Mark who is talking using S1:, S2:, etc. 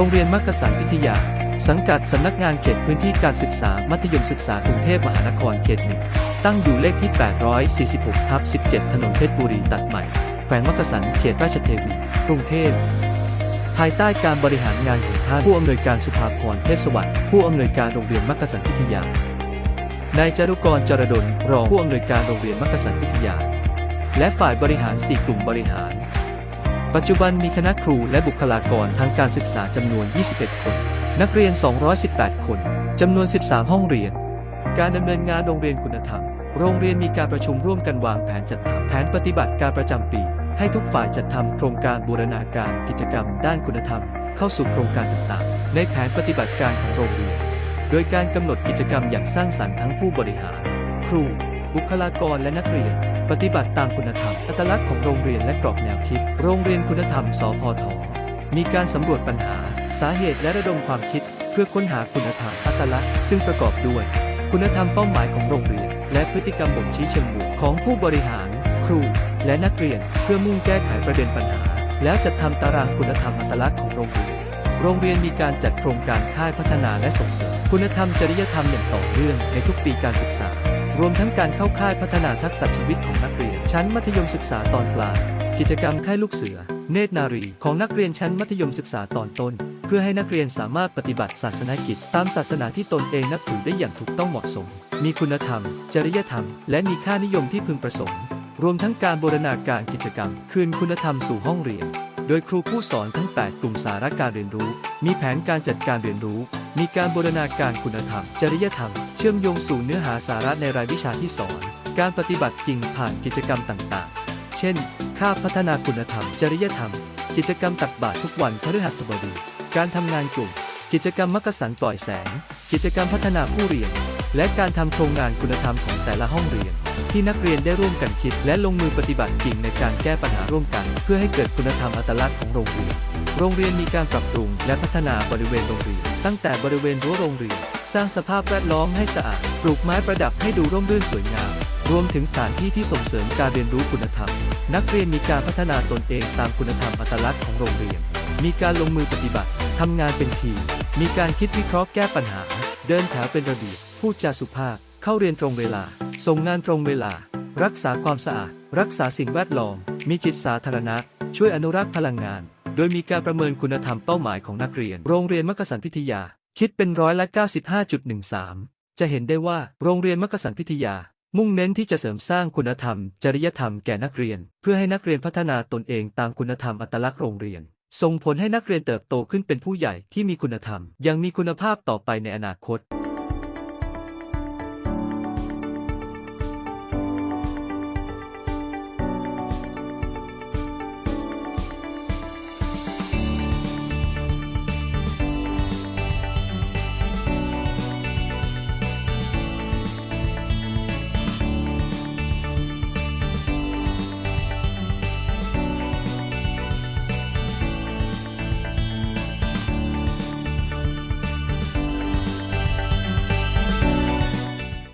S1: รงเรียนมักกะสันพิทยา สังกัดสำนักงานเขตพื้นที่การศึกษามัธยมศึกษากรุงเทพมหานครเขตหนึ่งตั้งอยู่เลขที่ 846 ทับ 17 ถนนเพชรบุรีตัดใหม่ แขวงมักกะสันเขตราชเทวีกรุงเทพภายใต้การบริหารงานของท่านผู้อำนวยการสุภาพรเทพสวัสดิ์ผู้อำนวยการโรงเรียนมักกะสันพิทยานายจารุกรจรดลรองผู้อำนวยการโรงเรียนมักกะสันพิทยา และฝ่ายบริหาร 4 กลุ่มบริหาร ปัจจุบันมีคณะครูและบุคลากรทางการศึกษาจำนวน 21 คน นักเรียน 218 คนจำนวน 13 ห้องเรียน การดำเนินงานโรงเรียนคุณธรรม โรงเรียนมีการประชุมร่วมกันวางแผนจัดทำแผนปฏิบัติการประจำปี ให้ทุกฝ่ายจัดทำโครงการบูรณาการกิจกรรม ด้านคุณธรรม เข้าสู่โครงการต่างๆ ในแผนปฏิบัติการของโรงเรียน โดยการกำหนดกิจกรรมอย่างสร้างสรรค์ทั้งผู้บริหาร ครู บุคลากรและนักเรียน ปฏิบัติตามคุณธรรม อัตลักษณ์ของโรงเรียนและกรอบแนวคิด โรงเรียนคุณธรรม สพท มีการสำรวจปัญหา สาเหตุและระดมความคิด เพื่อค้นหาคุณธรรม อัตลักษณ์ ซึ่งประกอบด้วย คุณธรรมเป้าหมายของโรงเรียน และพฤติกรรมบ่งชี้เชิงบวกของผู้บริหาร ครู และนักเรียน เพื่อมุ่งแก้ไขประเด็นปัญหา แล้วจัดทำตารางคุณธรรมอัตลักษณ์ของโรงเรียนโรงเรียนมีการจัดโครงการค่ายพัฒนาและส่งเสริม คุณธรรมจริยธรรมอย่างต่อเนื่องในทุกปีการศึกษา รวมทั้งการเข้าค่ายพัฒนาทักษะชีวิตของนักเรียน ชั้นมัธยมศึกษาตอนกลาง กิจกรรมค่ายลูกเสือ เนตรนารีของนักเรียนชั้นมัธยมศึกษาตอนต้น เพื่อให้นักเรียนสามารถปฏิบัติศาสนกิจ ตามศาสนาที่ตนเองนับถือได้อย่างถูกต้องเหมาะสม มีคุณธรรม จริยธรรม และมีค่านิยมที่พึงประสงค์ รวมทั้งการบูรณาการกิจกรรม คืนคุณธรรมสู่ห้องเรียน โดยครูผู้สอนทั้ง 8 กลุ่มสาระการเรียนรู้ มีแผนการจัดการเรียนรู้ มีการบูรณาการคุณธรรม จริยธรรม ชื่อมโยงสู่เนื้อหาสาระในรายวิชาที่สอน การปฏิบัติจริงผ่านกิจกรรมต่างๆ เช่น ค่าพัฒนาคุณธรรม จริยธรรม กิจกรรมตักบาตรทุกวันพฤหัสบดี การทำงานกลุ่ม กิจกรรมมักสันปล่อยแสง กิจกรรมพัฒนาผู้เรียน และการทำโครงงานคุณธรรมของแต่ละห้องเรียน ที่นักเรียนได้ร่วมกันคิด และลงมือปฏิบัติจริงในการแก้ปัญหาร่วมกัน เพื่อให้เกิดคุณธรรมอัตลักษณ์ของโรงเรียน โรงเรียนมีการปรับปรุงและพัฒนาบริเวณโรงเรียน ตั้งแต่บริเวณรั้วโรงเรียน สร้างสภาพแวดล้อมให้สะอาด ปลูกไม้ประดับให้ดูร่มรื่นสวยงาม รวมถึงสถานที่ที่ส่งเสริมการเรียนรู้คุณธรรม นักเรียนมีการพัฒนาตนเองตามคุณธรรมอัตลักษณ์ของโรงเรียน มีการลงมือปฏิบัติ ทำงานเป็นทีม มีการคิดวิเคราะห์แก้ปัญหา เดินแถวเป็นระเบียบ พูดจาสุภาพ เข้าเรียนตรงเวลา ส่งงานตรงเวลา รักษาความสะอาด รักษาสิ่งแวดล้อม มีจิตสาธารณะ ช่วยอนุรักษ์พลังงาน โดยมีการประเมินคุณธรรมเป้าหมายของนักเรียน โรงเรียนมักสันพิทยา คิดเป็นร้อยละ 95.13 จะเห็นได้ว่าโรงเรียนมักสันพิทยา มุ่งเน้นที่จะเสริมสร้างคุณธรรม จริยธรรมแก่นักเรียน เพื่อให้นักเรียนพัฒนาตนเองตามคุณธรรมอัตลักษณ์โรงเรียน ส่งผลให้นักเรียนเติบโตขึ้นเป็นผู้ใหญ่ที่มีคุณธรรม ยังมีคุณภาพต่อไปในอนาคต